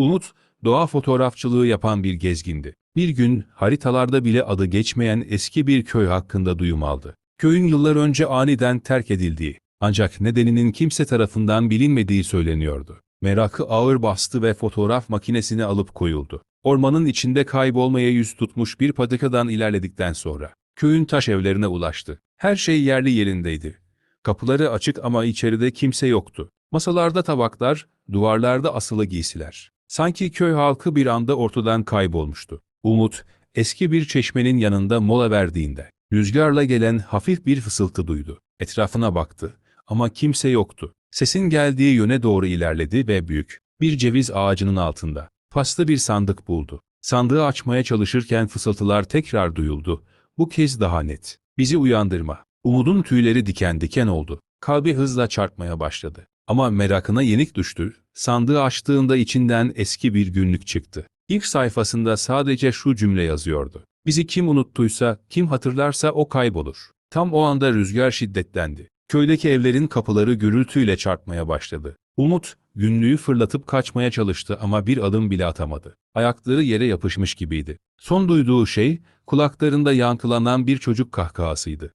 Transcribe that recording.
Umut, doğa fotoğrafçılığı yapan bir gezgindi. Bir gün haritalarda bile adı geçmeyen eski bir köy hakkında duyum aldı. Köyün yıllar önce aniden terk edildiği, ancak nedeninin kimse tarafından bilinmediği söyleniyordu. Merakı ağır bastı ve fotoğraf makinesini alıp koyuldu. Ormanın içinde kaybolmaya yüz tutmuş bir patikadan ilerledikten sonra, köyün taş evlerine ulaştı. Her şey yerli yerindeydi. Kapıları açık ama içeride kimse yoktu. Masalarda tabaklar, duvarlarda asılı giysiler. Sanki köy halkı bir anda ortadan kaybolmuştu. Umut, eski bir çeşmenin yanında mola verdiğinde, rüzgarla gelen hafif bir fısıltı duydu. Etrafına baktı ama kimse yoktu. Sesin geldiği yöne doğru ilerledi ve büyük, bir ceviz ağacının altında, paslı bir sandık buldu. Sandığı açmaya çalışırken fısıltılar tekrar duyuldu. Bu kez daha net. Bizi uyandırma. Umudun tüyleri diken diken oldu. Kalbi hızla çarpmaya başladı. Ama merakına yenik düştü. Sandığı açtığında içinden eski bir günlük çıktı. İlk sayfasında sadece şu cümle yazıyordu. Bizi kim unuttuysa, kim hatırlarsa o kaybolur. Tam o anda rüzgar şiddetlendi. Köydeki evlerin kapıları gürültüyle çarpmaya başladı. Umut, günlüğü fırlatıp kaçmaya çalıştı ama bir adım bile atamadı. Ayakları yere yapışmış gibiydi. Son duyduğu şey, kulaklarında yankılanan bir çocuk kahkahasıydı.